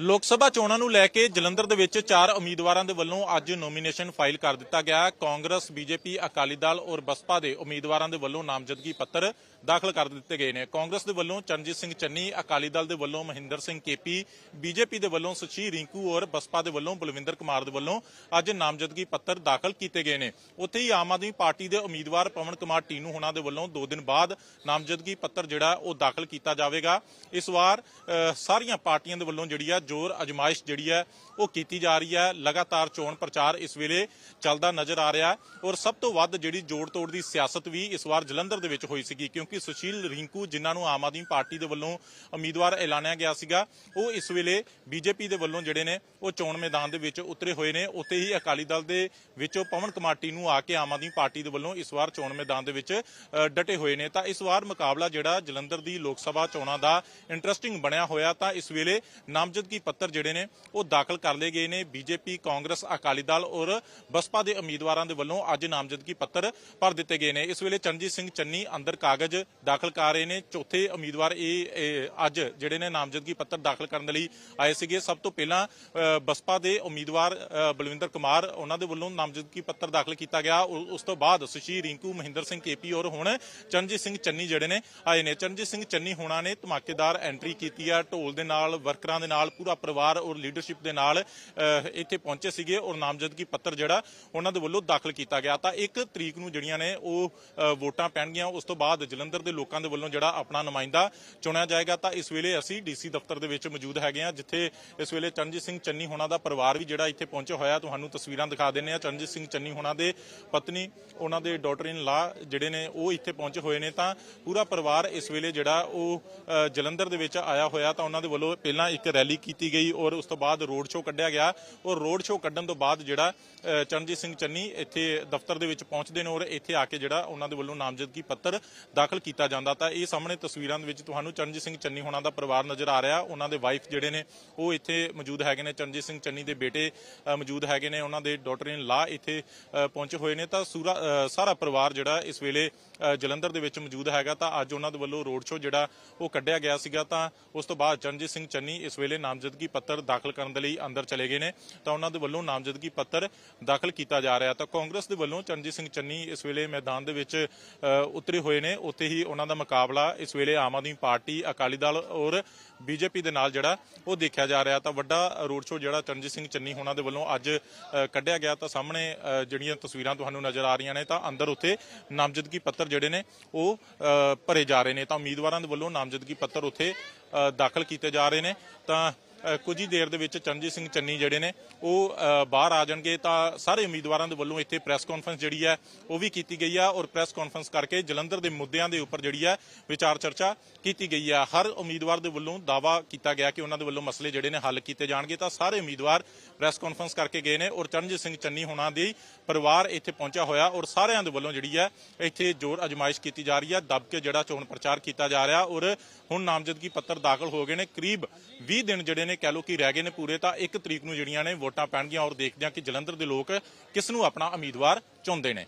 ਲੋਕ ਸਭਾ ਚੋਣਾਂ ਨੂੰ ਲੈ ਕੇ ਜਲੰਧਰ ਦੇ ਵਿੱਚ ਚਾਰ ਉਮੀਦਵਾਰਾਂ ਦੇ ਵੱਲੋਂ ਅੱਜ ਨੋਮੀਨੇਸ਼ਨ ਫਾਈਲ ਕਰ ਦਿੱਤਾ ਗਿਆ ਕਾਂਗਰਸ, ਬੀਜੇਪੀ, ਅਕਾਲੀ ਦਲ ਔਰ ਬਸਪਾ ਦੇ ਉਮੀਦਵਾਰਾਂ ਦੇ ਵੱਲੋਂ ਨਾਮਜ਼ਦਗੀ ਪੱਤਰ ਦਾਖਲ ਕਰ ਦਿੱਤੇ ਗਏ ਨੇ। ਕਾਂਗਰਸ ਦੇ ਵੱਲੋਂ ਚਰਨਜੀਤ ਸਿੰਘ ਚੰਨੀ, ਅਕਾਲੀ ਦਲ ਦੇ ਵੱਲੋਂ ਮਹਿੰਦਰ ਸਿੰਘ ਕੇਪੀ, ਬੀਜੇਪੀ ਦੇ ਵੱਲੋਂ ਸੁਸ਼ੀ ਰਿੰਕੂ ਔਰ ਬਸਪਾ ਦੇ ਵੱਲੋਂ ਬਲਵਿੰਦਰ ਕੁਮਾਰ ਦੇ ਵੱਲੋਂ ਅੱਜ ਨਾਮਜ਼ਦਗੀ ਪੱਤਰ ਦਾਖਲ ਕੀਤੇ ਗਏ ਨੇ। ਉੱਥੇ ਹੀ ਆਮ ਆਦਮੀ ਪਾਰਟੀ ਦੇ ਉਮੀਦਵਾਰ ਪਵਨ ਕੁਮਾਰ ਟੀਨੂ ਹੋਣਾ ਦੇ ਵੱਲੋਂ 2 ਦਿਨ ਬਾਅਦ ਨਾਮਜ਼ਦਗੀ ਪੱਤਰ ਜਿਹੜਾ ਉਹ ਦਾਖਲ ਕੀਤਾ ਜਾਵੇਗਾ। ਇਸ ਵਾਰ ਸਾਰੀਆਂ ਪਾਰਟੀਆਂ ਦੇ ਵੱਲੋਂ ਜਿਹੜੀ ਆ ਜ਼ੋਰ ਅਜਮਾਇਸ਼ ਜਿਹੜੀ ਹੈ ਉਹ ਕੀਤੀ ਜਾ ਰਹੀ ਹੈ। ਲਗਾਤਾਰ ਚੋਣ ਪ੍ਰਚਾਰ ਇਸ ਵੇਲੇ ਚੱਲਦਾ ਨਜ਼ਰ ਆ ਰਿਹਾ ਔਰ ਸਭ ਤੋਂ ਵੱਧ ਜਿਹੜੀ ਜੋੜ ਤੋੜ ਦੀ ਸਿਆਸਤ ਵੀ ਇਸ ਵਾਰ ਜਲੰਧਰ ਦੇ ਵਿੱਚ ਹੋਈ ਸੀਗੀ ਕਿਉਂਕਿ ਸੁਸ਼ੀਲ ਰਿੰਕੂ, ਜਿਨ੍ਹਾਂ ਨੂੰ ਆਮ ਆਦਮੀ ਪਾਰਟੀ ਦੇ ਵੱਲੋਂ ਉਮੀਦਵਾਰ ਐਲਾਨਿਆ ਗਿਆ ਸੀਗਾ, ਉਹ ਇਸ ਵੇਲੇ ਬੀਜੇਪੀ ਦੇ ਵੱਲੋਂ ਜਿਹੜੇ ਨੇ ਉਹ ਚੋਣ ਮੈਦਾਨ ਦੇ ਵਿੱਚ ਉਤਰੇ ਹੋਏ ਨੇ। ਉੱਥੇ ਹੀ ਅਕਾਲੀ ਦਲ ਦੇ ਵਿੱਚੋਂ ਪਵਨ ਕਮਾਟੀ ਨੂੰ ਆ ਕੇ ਆਮ ਆਦਮੀ ਪਾਰਟੀ ਦੇ ਵੱਲੋਂ ਇਸ ਵਾਰ ਚੋਣ ਮੈਦਾਨ ਦੇ ਵਿੱਚ ਡਟੇ ਹੋਏ ਨੇ। ਤਾਂ ਇਸ ਵਾਰ ਮੁਕਾਬਲਾ ਜਿਹੜਾ ਜਲੰਧਰ ਦੀ ਲੋਕ ਸਭਾ ਚੋਣਾਂ ਦਾ ਇੰਟਰਸਟਿੰਗ ਬਣਿਆ ਹੋਇਆ ਤਾਂ ਇਸ ਵੇਲੇ ਨਾਮਜ਼ਦਗੀ ਪੱਤਰ ਜਿਹੜੇ ਨੇ, ਉਹ ਦਾਖਲ ਕਰ ਲਏ ਗਏ ਨੇ ਬੀਜੇਪੀ, ਕਾਂਗਰਸ, ਅਕਾਲੀ ਦਲ ਔਰ ਬਸਪਾ ਦੇ ਉਮੀਦਵਾਰਾਂ ਦੇ ਵੱਲੋਂ ਅੱਜ ਨਾਮਜ਼ਦਗੀ ਪੱਤਰ ਭਰ ਦਿੱਤੇ ਗਏ ਨੇ। ਇਸ ਵੇਲੇ ਚਰਨਜੀਤ ਸਿੰਘ ਚੰਨੀ ਅੰਦਰ ਕਾਗਜ਼ ਦਾਖਲ ਕਰ ਰਹੇ ਨੇ। ਚੌਥੇ ਉਮੀਦਵਾਰ ਇਹ ਅੱਜ ਜਿਹੜੇ ਨੇ ਨਾਮਜ਼ਦਗੀ ਪੱਤਰ ਦਾਖਲ ਕਰਨ ਦੇ ਲਈ ਆਏ ਸੀਗੇ। ਸਭ ਤੋਂ ਪਹਿਲਾਂ ਬਸਪਾ ਦੇ ਉਮੀਦਵਾਰ ਬਲਵਿੰਦਰ ਕੁਮਾਰ, ਉਹਨਾਂ ਦੇ ਵੱਲੋਂ ਨਾਮਜ਼ਦਗੀ ਪੱਤਰ ਦਾਖਲ ਕੀਤਾ ਗਿਆ। ਉਸ ਤੋਂ ਬਾਅਦ ਸੁਸ਼ੀ, ਰਿੰਕੂ, ਮਹਿੰਦਰ ਸਿੰਘ ਕੇਪੀ ਔਰ ਹੁਣ ਚਰਨਜੀਤ ਸਿੰਘ ਚੰਨੀ ਜਿਹੜੇ ਨੇ ਆਏ ਨੇ। ਚਰਨਜੀਤ ਸਿੰਘ ਚੰਨੀ ਹੋਣਾ ਨੇ ਧਮਾਕੇਦਾਰ ਐਂਟਰੀ ਕੀਤੀ ਆ। ਢੋਲ ਦੇ ਨਾਲ, ਵਰਕਰਾਂ ਦੇ ਨਾਲ ਪੂਰਾ ਪਰਿਵਾਰ ਔਰ ਲੀਡਰਸ਼ਿਪ ਦੇ ਨਾਲ ਇੱਥੇ ਪਹੁੰਚੇ ਸੀਗੇ ਔਰ ਨਾਮਜ਼ਦਗੀ ਪੱਤਰ ਜਿਹੜਾ ਉਹਨਾਂ ਦੇ ਵੱਲੋਂ ਦਾਖਲ ਕੀਤਾ ਗਿਆ। ਤਾਂ ਇੱਕ ਤਰੀਕ ਨੂੰ ਜਿਹੜੀਆਂ ਨੇ ਉਹ ਵੋਟਾਂ ਪੈਣਗੀਆਂ। ਉਸ ਤੋਂ ਬਾਅਦ ਜਲੰਧਰ ਦੇ ਲੋਕਾਂ ਦੇ ਵੱਲੋਂ ਜਿਹੜਾ ਆਪਣਾ ਨੁਮਾਇੰਦਾ ਚੁਣਿਆ ਜਾਏਗਾ। ਤਾਂ ਇਸ ਵੇਲੇ ਅਸੀਂ ਡੀਸੀ ਦਫ਼ਤਰ ਦੇ ਵਿੱਚ ਮੌਜੂਦ ਹੈਗੇ ਆ ਜਿੱਥੇ ਇਸ ਵੇਲੇ ਚਰਨਜੀਤ ਸਿੰਘ ਚੰਨੀ ਹੋਣਾ ਦਾ ਪਰਿਵਾਰ ਵੀ ਜਿਹੜਾ ਇੱਥੇ ਪਹੁੰਚਿਆ ਹੋਇਆ। ਤੁਹਾਨੂੰ ਤਸਵੀਰਾਂ ਦਿਖਾ ਦਿੰਨੇ ਆ ਚਰਨਜੀਤ ਸਿੰਘ ਚੰਨੀ ਹੋਣਾ ਦੇ ਪਤਨੀ, ਉਹਨਾਂ ਦੇ ਡਾਟਰ ਇਨ ਲਾ ਜਿਹੜੇ ਨੇ, ਉਹ ਇੱਥੇ ਪਹੁੰਚੇ ਹੋਏ ਨੇ। ਤਾਂ ਪੂਰਾ ਪਰਿਵਾਰ ਇਸ ਵੇਲੇ ਜਿਹੜਾ ਉਹ ਜਲੰਧਰ ਦੇ ਵਿੱਚ ਆਇਆ ਹੋਇਆ। ਤਾਂ ਉਹਨਾਂ ਦੇ ਵੱਲੋਂ ਪਹਿਲਾਂ ਇੱਕ ਰੈਲੀ ਕੀਤੀ ਗਈ ਔਰ ਉਸ ਤੋਂ ਬਾਅਦ ਰੋਡ ਸ਼ੋਅ ਕੱਢਿਆ ਗਿਆ ਔਰ ਰੋਡ ਸ਼ੋਅ ਕੱਢਣ ਤੋਂ ਬਾਅਦ ਜਿਹੜਾ ਚਰਨਜੀਤ ਸਿੰਘ ਚੰਨੀ ਇੱਥੇ ਦਫ਼ਤਰ ਦੇ ਵਿੱਚ ਪਹੁੰਚਦੇ ਨੇ ਔਰ ਇੱਥੇ ਆ ਕੇ ਜਿਹੜਾ ਉਹਨਾਂ ਦੇ ਵੱਲੋਂ ਨਾਮਜ਼ਦਗੀ ਪੱਤਰ ਦਾਖਲ ਕੀਤਾ ਜਾਂਦਾ ਤਾਂ ਇਹ ਸਾਹਮਣੇ ਤਸਵੀਰਾਂ ਦੇ ਵਿੱਚ ਤੁਹਾਨੂੰ ਚਰਨਜੀਤ ਸਿੰਘ ਚੰਨੀ ਹੋਣਾ ਦਾ ਪਰਿਵਾਰ ਨਜ਼ਰ ਆ ਰਿਹਾ, ਉਹਨਾਂ ਦੇ ਵਾਈਫ ਜਿਹੜੇ ਨੇ ਉਹ ਇੱਥੇ ਮੌਜੂਦ ਹੈਗੇ ਨੇ, ਚਰਨਜੀਤ ਸਿੰਘ ਚੰਨੀ ਦੇ ਬੇਟੇ ਮੌਜੂਦ ਹੈਗੇ ਨੇ, ਉਹਨਾਂ ਦੇ ਡਾਟਰ ਇਨ ਲਾ ਇੱਥੇ ਪਹੁੰਚੇ ਹੋਏ ਨੇ ਤਾਂ ਸੂਰਾ ਸਾਰਾ ਪਰਿਵਾਰ ਜਿਹੜਾ ਇਸ ਵੇਲੇ ਜਲੰਧਰ ਦੇ ਵਿੱਚ ਮੌਜੂਦ ਹੈਗਾ ਤਾਂ ਅੱਜ ਉਹਨਾਂ ਦੇ ਵੱਲੋਂ ਰੋਡ ਸ਼ੋਅ ਜਿਹੜਾ ਉਹ ਕੱਢਿਆ ਗਿਆ ਸੀਗਾ ਤਾਂ ਉਸ ਤੋਂ ਬਾਅਦ ਚਰਨਜੀਤ ਸਿੰਘ ਚੰਨੀ ਇਸ ਵੇਲੇ ਨਾਮ ਨਾਮਜ਼ਦਗੀ ਪੱਤਰ ਦਾਖਲ ਕਰਨ ਦੇ ਲਈ ਅੰਦਰ ਚਲੇ ਗਏ ਨੇ ਤਾਂ ਉਹਨਾਂ ਦੇ ਵੱਲੋਂ ਨਾਮਜ਼ਦਗੀ ਪੱਤਰ ਦਾਖਲ ਕੀਤਾ ਜਾ ਰਿਹਾ ਤਾਂ ਕਾਂਗਰਸ ਦੇ ਵੱਲੋਂ ਚਰਨਜੀਤ ਸਿੰਘ ਚੰਨੀ ਇਸ ਵੇਲੇ ਮੈਦਾਨ ਦੇ ਵਿੱਚ ਅ, ਉਤਰੇ ਹੋਏ ਨੇ। ਉੱਥੇ ਹੀ ਉਹਨਾਂ ਦਾ ਮੁਕਾਬਲਾ ਇਸ ਵੇਲੇ ਆਮ ਆਦਮੀ ਪਾਰਟੀ ਅਕਾਲੀ ਦਲ ਔਰ ਬੀਜੇਪੀ ਦੇ ਨਾਲ ਜਿਹੜਾ ਉਹ ਦੇਖਿਆ ਜਾ ਰਿਹਾ। ਤਾਂ ਵੱਡਾ ਰੋਡ ਸ਼ੋਅ ਜਿਹੜਾ ਚਰਨਜੀਤ ਸਿੰਘ ਚੰਨੀ ਹੋਣਾ ਦੇ ਵੱਲੋਂ ਅੱਜ ਕੱਢਿਆ ਗਿਆ। ਤਾਂ ਸਾਹਮਣੇ ਅ, ਜਿਹੜੀਆਂ ਤਸਵੀਰਾਂ ਤੁਹਾਨੂੰ ਨਜ਼ਰ ਆ ਰਹੀਆਂ ਨੇ ਤਾਂ ਅੰਦਰ ਉੱਥੇ ਨਾਮਜ਼ਦਗੀ ਪੱਤਰ ਜਿਹੜੇ ਨੇ ਉਹ ਭਰੇ ਜਾ ਰਹੇ ਨੇ। ਤਾਂ ਉਮੀਦਵਾਰਾਂ ਦੇ ਵੱਲੋਂ ਨਾਮਜ਼ਦਗੀ ਪੱਤਰ ਉੱਥੇ ਅ, ਦਾਖਲ ਕੀਤੇ ਜਾ ਰਹੇ ਨੇ। ਤਾਂ ਕੁਝ ਹੀ ਦੇਰ ਦੇ ਵਿੱਚ ਚਰਨਜੀਤ ਸਿੰਘ ਚੰਨੀ ਜਿਹੜੇ ਨੇ, ਉਹ ਬਾਹਰ ਆ ਜਾਣਗੇ ਤਾਂ ਸਾਰੇ ਉਮੀਦਵਾਰਾਂ ਦੇ ਵੱਲੋਂ ਇੱਥੇ ਪ੍ਰੈਸ ਕਾਨਫਰੰਸ ਜਿਹੜੀ ਹੈ, ਉਹ ਵੀ ਕੀਤੀ ਗਈ ਹੈ ਔਰ ਪ੍ਰੈਸ ਕਾਨਫਰੰਸ ਕਰਕੇ ਜਲੰਧਰ ਦੇ ਮੁੱਦਿਆਂ ਦੇ ਉੱਪਰ ਜਿਹੜੀ ਹੈ ਵਿਚਾਰ ਚਰਚਾ ਕੀਤੀ ਗਈ ਹੈ ਹਰ ਉਮੀਦਵਾਰ ਦੇ ਵੱਲੋਂ ਦਾਵਾ ਕੀਤਾ ਗਿਆ ਕਿ ਉਹਨਾਂ ਦੇ ਵੱਲੋਂ ਮਸਲੇ ਜਿਹੜੇ ਨੇ ਹੱਲ ਕੀਤੇ ਜਾਣਗੇ ਤਾਂ ਸਾਰੇ ਉਮੀਦਵਾਰ ਪ੍ਰੈਸ ਕਾਨਫਰੰਸ ਕਰਕੇ ਗਏ ਨੇ ਔਰ ਚਰਨਜੀਤ ਸਿੰਘ ਚੰਨੀ ਹੋਣਾ ਦੀ ਪਰਿਵਾਰ ਇੱਥੇ ਪਹੁੰਚਿਆ ਹੋਇਆ ਔਰ ਸਾਰਿਆਂ ਦੇ ਵੱਲੋਂ ਜਿਹੜੀ ਹੈ ਇੱਥੇ ਜ਼ੋਰ ਅਜਮਾਇਸ਼ ਕੀਤੀ ਜਾ ਰਹੀ ਹੈ। ਦੱਬ ਕੇ ਜਿਹੜਾ ਚੋਣ ਪ੍ਰਚਾਰ ਕੀਤਾ ਜਾ ਰਿਹਾ ਔਰ ਹੁਣ ਨਾਮਜ਼ਦਗੀ ਪੱਤਰ ਦਾਖਲ ਹੋ ਗਏ ਨੇ। ਕਰੀਬ 20 ਦਿਨ ਜਿਹੜੇ ਨੇ ਕਹਿ ਲੋ ਕਿ ਰਹਿ ਗਏ ਨੇ ਪੂਰੇ, ਤਾਂ 1 ਤਰੀਕ ਨੂੰ ਜਿਹੜੀਆਂ ਨੇ ਵੋਟਾਂ ਪੈਣਗੀਆਂ ਔਰ ਦੇਖਦੇ ਹਾਂ ਕਿ ਜਲੰਧਰ ਦੇ ਲੋਕ ਕਿਸ ਨੂੰ ਆਪਣਾ ਉਮੀਦਵਾਰ ਚੁਣਦੇ ਨੇ।